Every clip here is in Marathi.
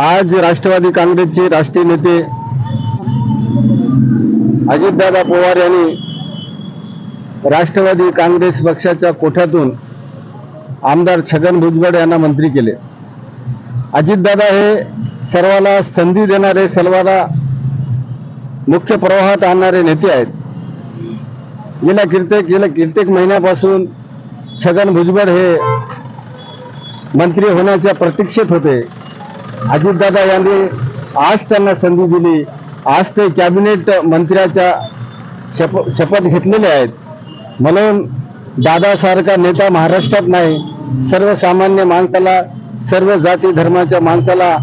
आज राष्ट्रवादी काँग्रेसचे राष्ट्रीय नेते अजितदादा पवार यांनी राष्ट्रवादी काँग्रेस पक्षाच्या कोठ्यातून आमदार छगन भुजबळ यांना मंत्री केले. अजितदादा हे सर्वाला संधी देणारे सर्वाला मुख्य प्रवाहात आणणारे नेते आहेत. गेल्या कित्येक गेल्या कित्येक महिन्यापासून छगन भुजबळ हे मंत्री होण्याच्या प्रतीक्षेत होते. अजितदादा यांनी आज त्यांना संधी दिली. आज ते कॅबिनेट मंत्र्याच्या शप शपथ घेतलेले आहेत. म्हणून दादासारखा नेता महाराष्ट्रात नाही. सर्वसामान्य माणसाला सर्व जाती धर्माच्या माणसाला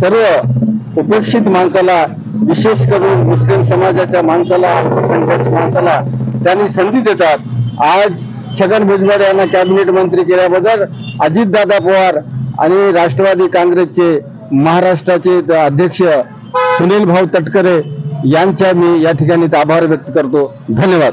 सर्व उपेक्षित माणसाला विशेष करून मुस्लिम समाजाच्या माणसाला अल्पसंख्याक माणसाला त्यांनी संधी देतात. आज छगन भुजबळ यांना कॅबिनेट मंत्री केल्याबद्दल अजितदादा पवार आणि राष्ट्रवादी काँग्रेसचे महाराष्ट्राचे अध्यक्ष सुनील भाऊ तटकरे यांचा मी या ठिकाणी आभार व्यक्त करतो. धन्यवाद.